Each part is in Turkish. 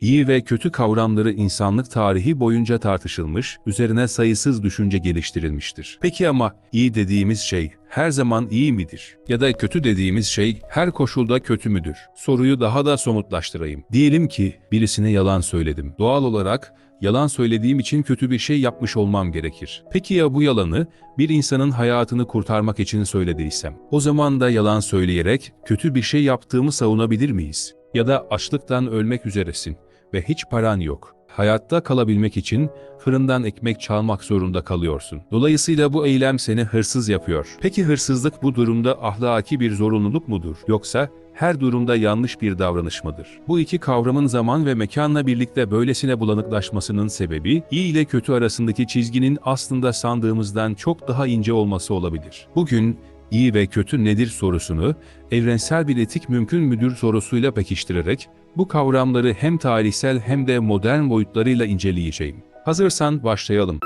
İyi ve kötü kavramları insanlık tarihi boyunca tartışılmış, üzerine sayısız düşünce geliştirilmiştir. Peki ama iyi dediğimiz şey her zaman iyi midir? Ya da kötü dediğimiz şey her koşulda kötü müdür? Soruyu daha da somutlaştırayım. Diyelim ki birisine yalan söyledim. Doğal olarak yalan söylediğim için kötü bir şey yapmış olmam gerekir. Peki ya bu yalanı bir insanın hayatını kurtarmak için söylediysem? O zaman da yalan söyleyerek kötü bir şey yaptığımı savunabilir miyiz? Ya da açlıktan ölmek üzeresin ve hiç paran yok. Hayatta kalabilmek için fırından ekmek çalmak zorunda kalıyorsun. Dolayısıyla bu eylem seni hırsız yapıyor. Peki hırsızlık bu durumda ahlaki bir zorunluluk mudur? Yoksa her durumda yanlış bir davranış mıdır? Bu iki kavramın zaman ve mekanla birlikte böylesine bulanıklaşmasının sebebi, iyi ile kötü arasındaki çizginin aslında sandığımızdan çok daha ince olması olabilir. Bugün iyi ve kötü nedir sorusunu evrensel bir etik mümkün müdür sorusuyla pekiştirerek bu kavramları hem tarihsel hem de modern boyutlarıyla inceleyeceğim. Hazırsan başlayalım.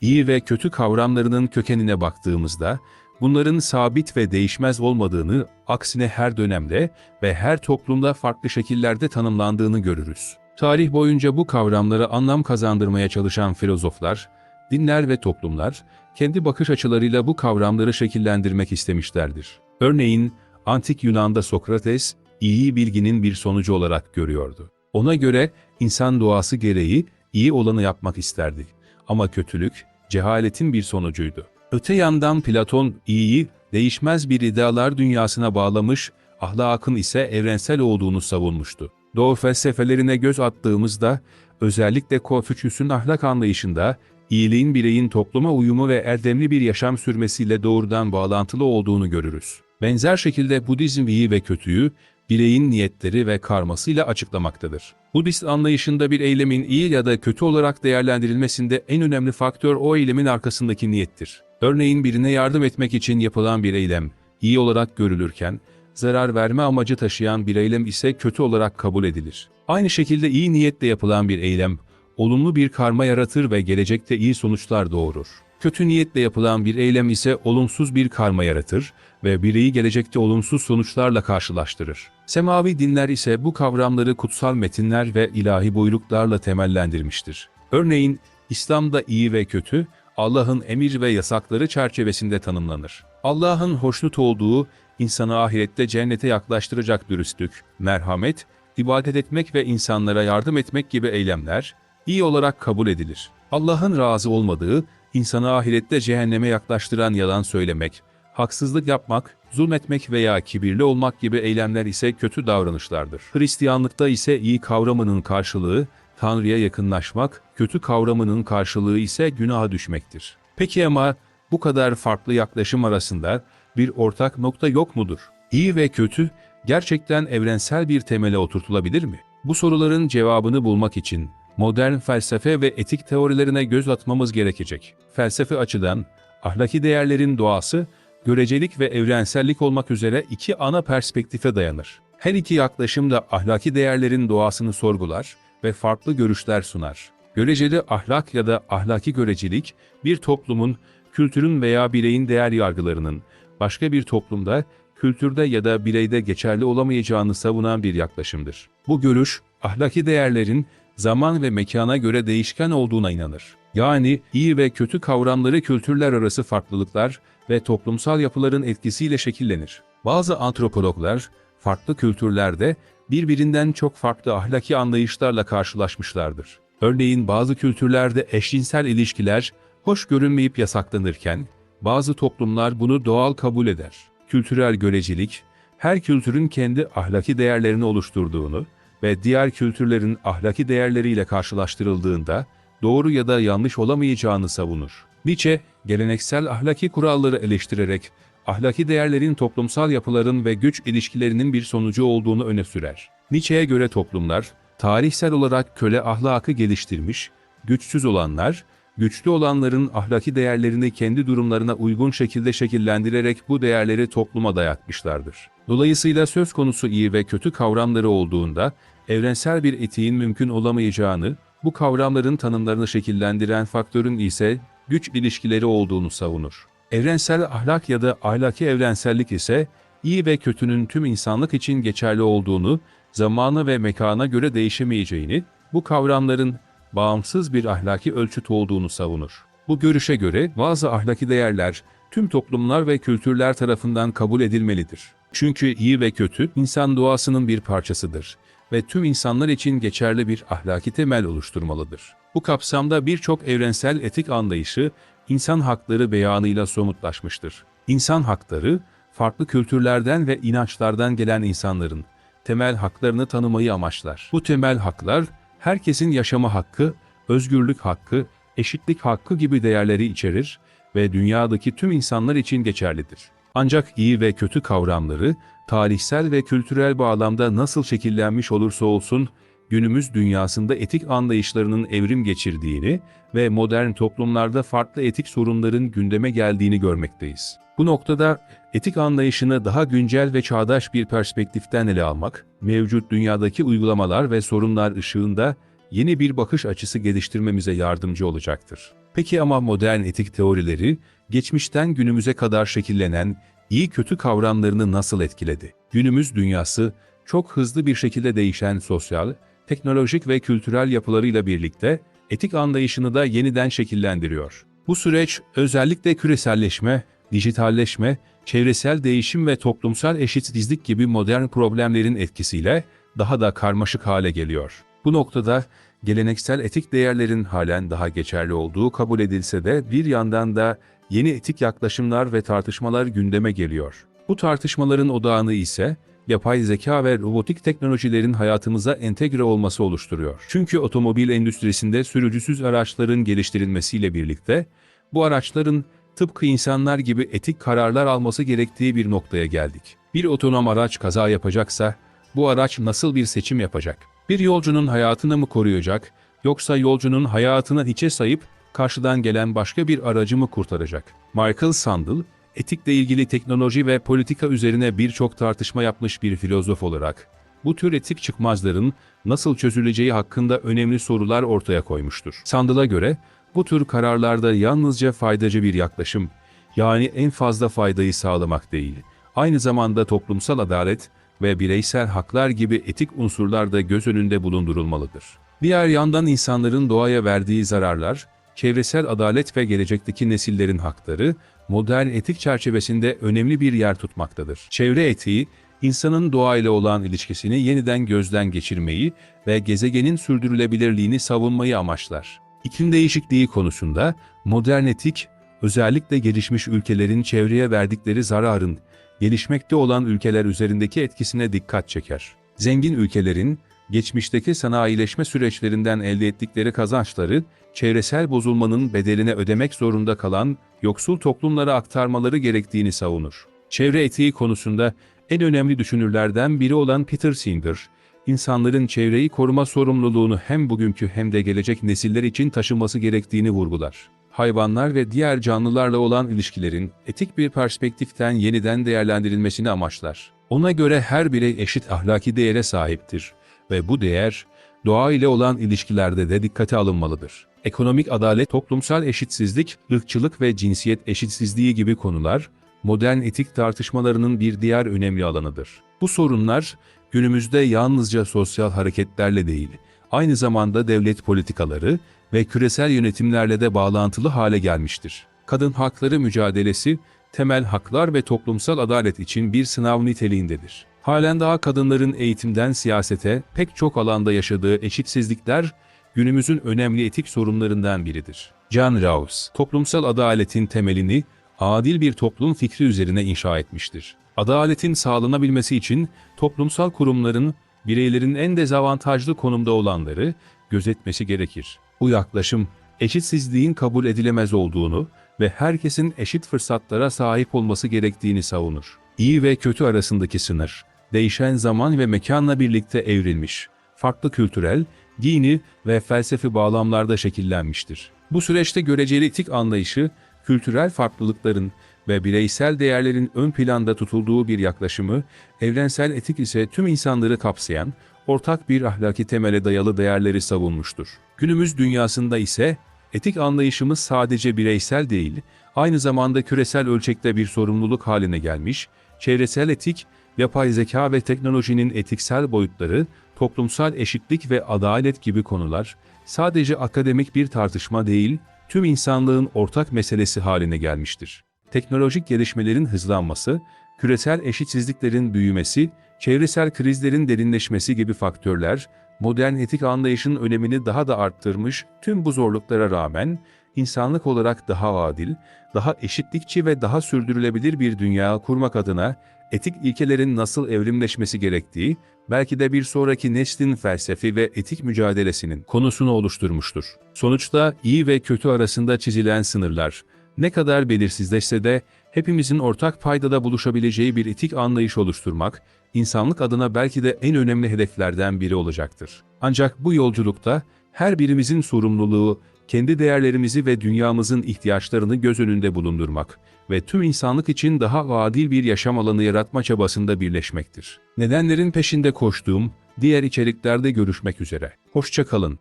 İyi ve kötü kavramlarının kökenine baktığımızda, bunların sabit ve değişmez olmadığını, aksine her dönemde ve her toplumda farklı şekillerde tanımlandığını görürüz. Tarih boyunca bu kavramlara anlam kazandırmaya çalışan filozoflar, dinler ve toplumlar, kendi bakış açılarıyla bu kavramları şekillendirmek istemişlerdir. Örneğin, Antik Yunan'da Sokrates, iyi bilginin bir sonucu olarak görüyordu. Ona göre insan doğası gereği iyi olanı yapmak isterdi. Ama kötülük, cehaletin bir sonucuydu. Öte yandan Platon iyiyi değişmez bir idealar dünyasına bağlamış, ahlakın ise evrensel olduğunu savunmuştu. Doğu felsefelerine göz attığımızda, özellikle Konfüçyüs'ün ahlak anlayışında, iyiliğin bireyin topluma uyumu ve erdemli bir yaşam sürmesiyle doğrudan bağlantılı olduğunu görürüz. Benzer şekilde Budizm iyi ve kötüyü, bireyin niyetleri ve karmasıyla açıklamaktadır. Budist anlayışında bir eylemin iyi ya da kötü olarak değerlendirilmesinde en önemli faktör o eylemin arkasındaki niyettir. Örneğin birine yardım etmek için yapılan bir eylem iyi olarak görülürken, zarar verme amacı taşıyan bir eylem ise kötü olarak kabul edilir. Aynı şekilde iyi niyetle yapılan bir eylem, olumlu bir karma yaratır ve gelecekte iyi sonuçlar doğurur. Kötü niyetle yapılan bir eylem ise olumsuz bir karma yaratır ve bireyi gelecekte olumsuz sonuçlarla karşılaştırır. Semavi dinler ise bu kavramları kutsal metinler ve ilahi buyruklarla temellendirmiştir. Örneğin İslam'da iyi ve kötü, Allah'ın emir ve yasakları çerçevesinde tanımlanır. Allah'ın hoşnut olduğu, insanı ahirette cennete yaklaştıracak dürüstlük, merhamet, ibadet etmek ve insanlara yardım etmek gibi eylemler, iyi olarak kabul edilir. Allah'ın razı olmadığı, insanı ahirette cehenneme yaklaştıran yalan söylemek, haksızlık yapmak, zulmetmek veya kibirli olmak gibi eylemler ise kötü davranışlardır. Hristiyanlıkta ise iyi kavramının karşılığı, Tanrı'ya yakınlaşmak, kötü kavramının karşılığı ise günaha düşmektir. Peki ama bu kadar farklı yaklaşım arasında bir ortak nokta yok mudur? İyi ve kötü gerçekten evrensel bir temele oturtulabilir mi? Bu soruların cevabını bulmak için modern felsefe ve etik teorilerine göz atmamız gerekecek. Felsefe açıdan ahlaki değerlerin doğası, görecelik ve evrensellik olmak üzere iki ana perspektife dayanır. Her iki yaklaşım da ahlaki değerlerin doğasını sorgular ve farklı görüşler sunar. Göreceli ahlak ya da ahlaki görecilik, bir toplumun, kültürün veya bireyin değer yargılarının, başka bir toplumda, kültürde ya da bireyde geçerli olamayacağını savunan bir yaklaşımdır. Bu görüş, ahlaki değerlerin zaman ve mekana göre değişken olduğuna inanır. Yani iyi ve kötü kavramları kültürler arası farklılıklar ve toplumsal yapıların etkisiyle şekillenir. Bazı antropologlar, farklı kültürlerde birbirinden çok farklı ahlaki anlayışlarla karşılaşmışlardır. Örneğin bazı kültürlerde eşcinsel ilişkiler hoş görünmeyip yasaklanırken, bazı toplumlar bunu doğal kabul eder. Kültürel görecilik, her kültürün kendi ahlaki değerlerini oluşturduğunu ve diğer kültürlerin ahlaki değerleriyle karşılaştırıldığında doğru ya da yanlış olamayacağını savunur. Nietzsche, geleneksel ahlaki kuralları eleştirerek ahlaki değerlerin toplumsal yapıların ve güç ilişkilerinin bir sonucu olduğunu öne sürer. Nietzsche'ye göre toplumlar, tarihsel olarak köle ahlakı geliştirmiş, güçsüz olanlar, güçlü olanların ahlaki değerlerini kendi durumlarına uygun şekilde şekillendirerek bu değerleri topluma dayatmışlardır. Dolayısıyla söz konusu iyi ve kötü kavramları olduğunda, evrensel bir etiğin mümkün olamayacağını, bu kavramların tanımlarını şekillendiren faktörün ise güç ilişkileri olduğunu savunur. Evrensel ahlak ya da ahlaki evrensellik ise iyi ve kötünün tüm insanlık için geçerli olduğunu, zamana ve mekana göre değişemeyeceğini, bu kavramların bağımsız bir ahlaki ölçüt olduğunu savunur. Bu görüşe göre bazı ahlaki değerler tüm toplumlar ve kültürler tarafından kabul edilmelidir. Çünkü iyi ve kötü insan doğasının bir parçasıdır ve tüm insanlar için geçerli bir ahlaki temel oluşturmalıdır. Bu kapsamda birçok evrensel etik anlayışı insan hakları beyanıyla somutlaşmıştır. İnsan hakları, farklı kültürlerden ve inançlardan gelen insanların temel haklarını tanımayı amaçlar. Bu temel haklar, herkesin yaşama hakkı, özgürlük hakkı, eşitlik hakkı gibi değerleri içerir ve dünyadaki tüm insanlar için geçerlidir. Ancak iyi ve kötü kavramları, tarihsel ve kültürel bağlamda nasıl şekillenmiş olursa olsun, günümüz dünyasında etik anlayışlarının evrim geçirdiğini ve modern toplumlarda farklı etik sorunların gündeme geldiğini görmekteyiz. Bu noktada etik anlayışını daha güncel ve çağdaş bir perspektiften ele almak, mevcut dünyadaki uygulamalar ve sorunlar ışığında yeni bir bakış açısı geliştirmemize yardımcı olacaktır. Peki ama modern etik teorileri, geçmişten günümüze kadar şekillenen iyi kötü kavramlarını nasıl etkiledi? Günümüz dünyası, çok hızlı bir şekilde değişen sosyal, teknolojik ve kültürel yapılarıyla birlikte etik anlayışını da yeniden şekillendiriyor. Bu süreç özellikle küreselleşme, dijitalleşme, çevresel değişim ve toplumsal eşitsizlik gibi modern problemlerin etkisiyle daha da karmaşık hale geliyor. Bu noktada geleneksel etik değerlerin halen daha geçerli olduğu kabul edilse de bir yandan da yeni etik yaklaşımlar ve tartışmalar gündeme geliyor. Bu tartışmaların odağını ise yapay zeka ve robotik teknolojilerin hayatımıza entegre olması oluşturuyor. Çünkü otomobil endüstrisinde sürücüsüz araçların geliştirilmesiyle birlikte bu araçların tıpkı insanlar gibi etik kararlar alması gerektiği bir noktaya geldik. Bir otonom araç kaza yapacaksa bu araç nasıl bir seçim yapacak? Bir yolcunun hayatını mı koruyacak yoksa yolcunun hayatını hiçe sayıp karşıdan gelen başka bir aracı mı kurtaracak? Michael Sandel, etikle ilgili teknoloji ve politika üzerine birçok tartışma yapmış bir filozof olarak, bu tür etik çıkmazların nasıl çözüleceği hakkında önemli sorular ortaya koymuştur. Sandel'a göre, bu tür kararlarda yalnızca faydacı bir yaklaşım, yani en fazla faydayı sağlamak değil, aynı zamanda toplumsal adalet ve bireysel haklar gibi etik unsurlar da göz önünde bulundurulmalıdır. Diğer yandan insanların doğaya verdiği zararlar, çevresel adalet ve gelecekteki nesillerin hakları, modern etik çerçevesinde önemli bir yer tutmaktadır. Çevre etiği, insanın doğayla olan ilişkisini yeniden gözden geçirmeyi ve gezegenin sürdürülebilirliğini savunmayı amaçlar. İklim değişikliği konusunda modern etik, özellikle gelişmiş ülkelerin çevreye verdikleri zararın, gelişmekte olan ülkeler üzerindeki etkisine dikkat çeker. Zengin ülkelerin, geçmişteki sanayileşme süreçlerinden elde ettikleri kazançları, çevresel bozulmanın bedeline ödemek zorunda kalan yoksul toplumlara aktarmaları gerektiğini savunur. Çevre etiği konusunda en önemli düşünürlerden biri olan Peter Singer, insanların çevreyi koruma sorumluluğunu hem bugünkü hem de gelecek nesiller için taşıması gerektiğini vurgular. Hayvanlar ve diğer canlılarla olan ilişkilerin etik bir perspektiften yeniden değerlendirilmesini amaçlar. Ona göre her birey eşit ahlaki değere sahiptir ve bu değer doğa ile olan ilişkilerde de dikkate alınmalıdır. Ekonomik adalet, toplumsal eşitsizlik, ırkçılık ve cinsiyet eşitsizliği gibi konular modern etik tartışmalarının bir diğer önemli alanıdır. Bu sorunlar günümüzde yalnızca sosyal hareketlerle değil, aynı zamanda devlet politikaları ve küresel yönetimlerle de bağlantılı hale gelmiştir. Kadın hakları mücadelesi, temel haklar ve toplumsal adalet için bir sınav niteliğindedir. Halen daha kadınların eğitimden siyasete pek çok alanda yaşadığı eşitsizlikler günümüzün önemli etik sorunlarından biridir. John Rawls, toplumsal adaletin temelini adil bir toplum fikri üzerine inşa etmiştir. Adaletin sağlanabilmesi için toplumsal kurumların bireylerin en dezavantajlı konumda olanları gözetmesi gerekir. Bu yaklaşım eşitsizliğin kabul edilemez olduğunu ve herkesin eşit fırsatlara sahip olması gerektiğini savunur. İyi ve kötü arasındaki sınır, değişen zaman ve mekanla birlikte evrilmiş, farklı kültürel, dini ve felsefi bağlamlarda şekillenmiştir. Bu süreçte göreceli etik anlayışı, kültürel farklılıkların ve bireysel değerlerin ön planda tutulduğu bir yaklaşımı, evrensel etik ise tüm insanları kapsayan, ortak bir ahlaki temele dayalı değerleri savunmuştur. Günümüz dünyasında ise Etik anlayışımız sadece bireysel değil, aynı zamanda küresel ölçekte bir sorumluluk haline gelmiş, çevresel etik, yapay zeka ve teknolojinin etiksel boyutları, toplumsal eşitlik ve adalet gibi konular, sadece akademik bir tartışma değil, tüm insanlığın ortak meselesi haline gelmiştir. Teknolojik gelişmelerin hızlanması, küresel eşitsizliklerin büyümesi, çevresel krizlerin derinleşmesi gibi faktörler, modern etik anlayışın önemini daha da arttırmış, tüm bu zorluklara rağmen, insanlık olarak daha adil, daha eşitlikçi ve daha sürdürülebilir bir dünya kurmak adına etik ilkelerin nasıl evrimleşmesi gerektiği, belki de bir sonraki neslin felsefi ve etik mücadelesinin konusunu oluşturmuştur. Sonuçta iyi ve kötü arasında çizilen sınırlar, ne kadar belirsizleşse de hepimizin ortak paydada buluşabileceği bir etik anlayış oluşturmak, insanlık adına belki de en önemli hedeflerden biri olacaktır. Ancak bu yolculukta her birimizin sorumluluğu, kendi değerlerimizi ve dünyamızın ihtiyaçlarını göz önünde bulundurmak ve tüm insanlık için daha adil bir yaşam alanı yaratma çabasında birleşmektir. Nedenlerin peşinde koştuğum diğer içeriklerde görüşmek üzere. Hoşça kalın.